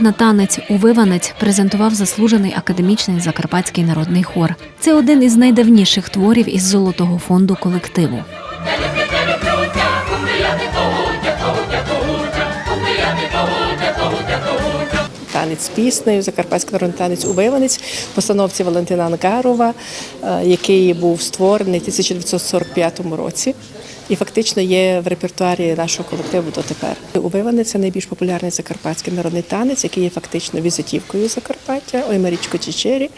Зйомки на танець у виванець презентував заслужений академічний закарпатський народний хор. Це один із найдавніших творів із золотого фонду колективу. Танець піснею, Закарпатський народний танець у в постановці Валентина Ангарова, е, який був створений в 1945 році. І фактично є в репертуарі нашого колективу дотепер. У Виванець це найбільш популярний закарпатський народний танець, який є фактично візитівкою Закарпаття, ой Марічко Чечері.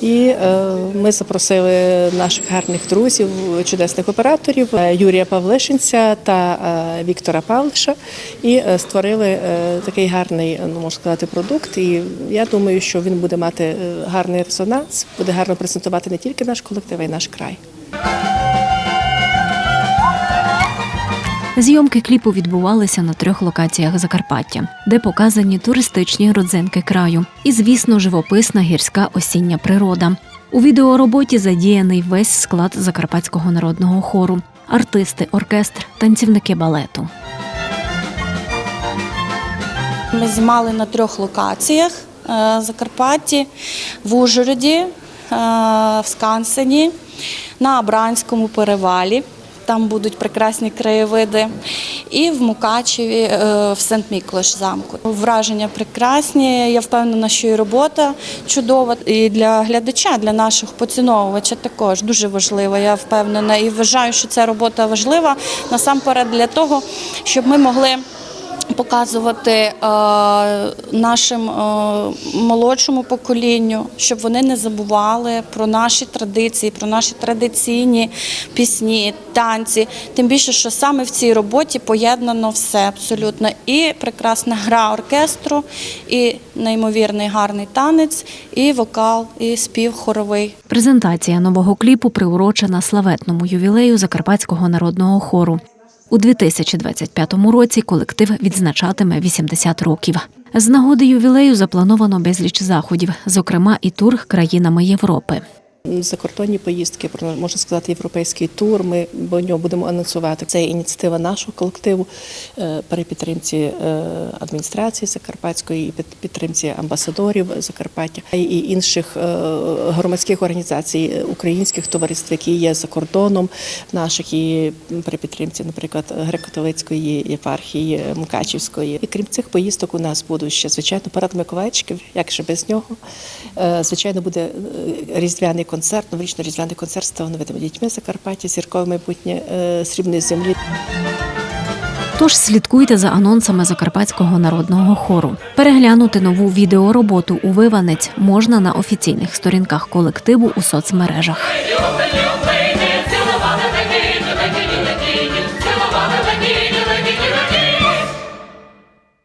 І е, ми запросили наших гарних друзів, чудесних операторів е, Юрія Павлишинця та е, Віктора Павлиша, і е, створили е, такий гарний, ну можна сказати, продукт. І я думаю, що він буде мати е, гарний резонанс, буде гарно презентувати не тільки наш колектив, а й наш край. Зйомки кліпу відбувалися на трьох локаціях Закарпаття, де показані туристичні родзинки краю і, звісно, живописна гірська осіння природа. У відеороботі задіяний весь склад Закарпатського народного хору, артисти, оркестр, танцівники балету. Ми знімали на трьох локаціях: е, Закарпатті, в Ужгороді, е, в Скансені, на Абранському перевалі. Там будуть прекрасні краєвиди. І в Мукачеві, е, в Сент-Міклош замку. Враження прекрасні. Я впевнена, що і робота чудова. І для глядача, для наших поціновувача також дуже важлива. Я впевнена і вважаю, що ця робота важлива насамперед для того, щоб ми могли показувати е, нашим е, молодшому поколінню, щоб вони не забували про наші традиції, про наші традиційні пісні, танці. Тим більше, що саме в цій роботі поєднано все абсолютно. І прекрасна гра оркестру, і неймовірний гарний танець, і вокал, і спів хоровий. Презентація нового кліпу приурочена славетному ювілею Закарпатського народного хору. У 2025 році колектив відзначатиме 80 років. З нагоди ювілею заплановано безліч заходів, зокрема і тур країнами Європи. Закордонні поїздки, можна сказати, європейський тур. Ми в нього будемо анонсувати. Це ініціатива нашого колективу е, при підтримці е, адміністрації Закарпатської і підтримці амбасадорів Закарпаття і інших е, громадських організацій українських товариств, які є за кордоном наших і при підтримці, наприклад, греко-католицької єпархії Мукачівської. І крім цих поїздок, у нас будуть ще звичайно парад Миколаївчиків, як же без нього. Звичайно, буде різдвяний концерт, новорічно різдвяний концерт з талановитими дітьми Закарпаття, зіркове майбутнє е, срібної землі. Тож слідкуйте за анонсами Закарпатського народного хору. Переглянути нову відеороботу у виванець можна на офіційних сторінках колективу у соцмережах.